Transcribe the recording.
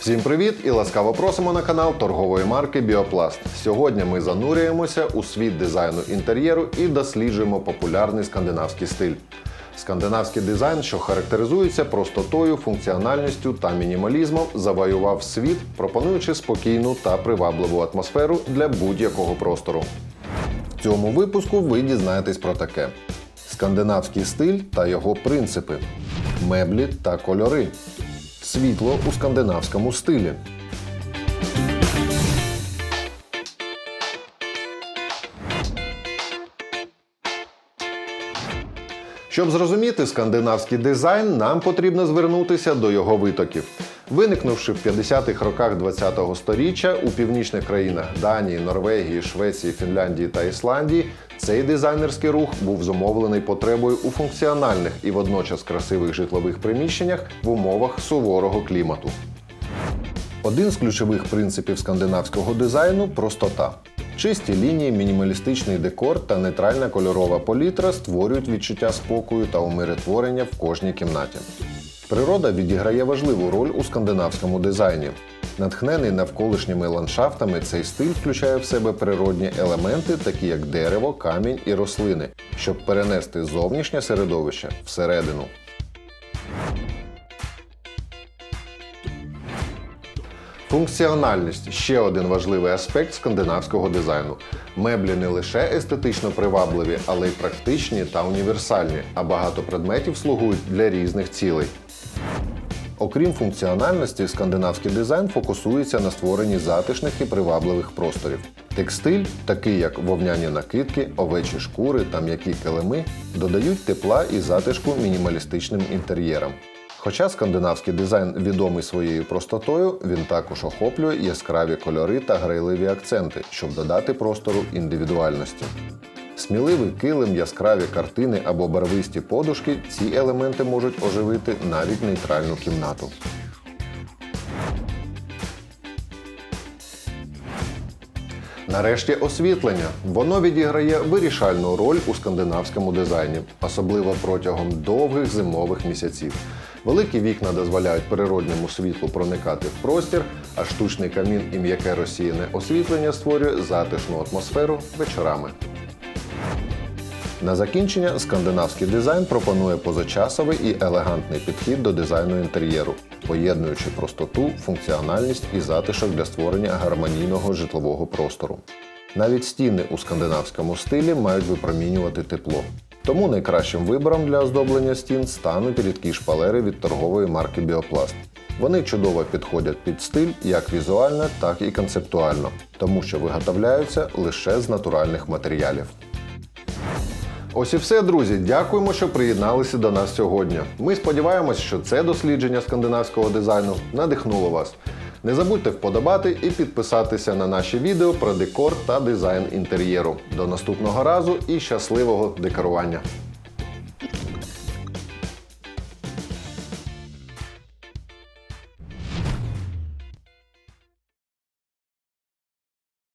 Всім привіт і ласкаво просимо на канал торгової марки Біопласт. Сьогодні ми занурюємося у світ дизайну інтер'єру і досліджуємо популярний скандинавський стиль. Скандинавський дизайн, що характеризується простотою, функціональністю та мінімалізмом, завоював світ, пропонуючи спокійну та привабливу атмосферу для будь-якого простору. В цьому випуску ви дізнаєтесь про таке: скандинавський стиль та його принципи, меблі та кольори, світло у скандинавському стилі. Щоб зрозуміти скандинавський дизайн, нам потрібно звернутися до його витоків. Виникнувши в 50-х роках ХХ століття у північних країнах Данії, Норвегії, Швеції, Фінляндії та Ісландії, цей дизайнерський рух був зумовлений потребою у функціональних і водночас красивих житлових приміщеннях в умовах суворого клімату. Один з ключових принципів скандинавського дизайну простота. Чисті лінії, мінімалістичний декор та нейтральна кольорова палітра створюють відчуття спокою та умиротворення в кожній кімнаті. Природа відіграє важливу роль у скандинавському дизайні. Натхнений навколишніми ландшафтами, цей стиль включає в себе природні елементи, такі як дерево, камінь і рослини, щоб перенести зовнішнє середовище всередину. Функціональність ще один важливий аспект скандинавського дизайну. Меблі не лише естетично привабливі, але й практичні та універсальні, а багато предметів слугують для різних цілей. Окрім функціональності, скандинавський дизайн фокусується на створенні затишних і привабливих просторів. Текстиль, такий як вовняні накидки, овечі шкури та м'які килими, додають тепла і затишку мінімалістичним інтер'єрам. Хоча скандинавський дизайн відомий своєю простотою, він також охоплює яскраві кольори та грайливі акценти, щоб додати простору індивідуальності. Сміливий килим, яскраві картини або барвисті подушки ці елементи можуть оживити навіть нейтральну кімнату. Нарешті освітлення. Воно відіграє вирішальну роль у скандинавському дизайні, особливо протягом довгих зимових місяців. Великі вікна дозволяють природньому світлу проникати в простір, а штучний камін і м'яке розсіяне освітлення створює затишну атмосферу вечорами. На закінчення скандинавський дизайн пропонує позачасовий і елегантний підхід до дизайну інтер'єру, поєднуючи простоту, функціональність і затишок для створення гармонійного житлового простору. Навіть стіни у скандинавському стилі мають випромінювати тепло. Тому найкращим вибором для оздоблення стін стануть рідкі шпалери від торгової марки Біопласт. Вони чудово підходять під стиль як візуально, так і концептуально, тому що виготовляються лише з натуральних матеріалів. Ось і все, друзі. Дякуємо, що приєдналися до нас сьогодні. Ми сподіваємось, що це дослідження скандинавського дизайну надихнуло вас. Не забудьте вподобати і підписатися на наші відео про декор та дизайн інтер'єру. До наступного разу і щасливого декорування!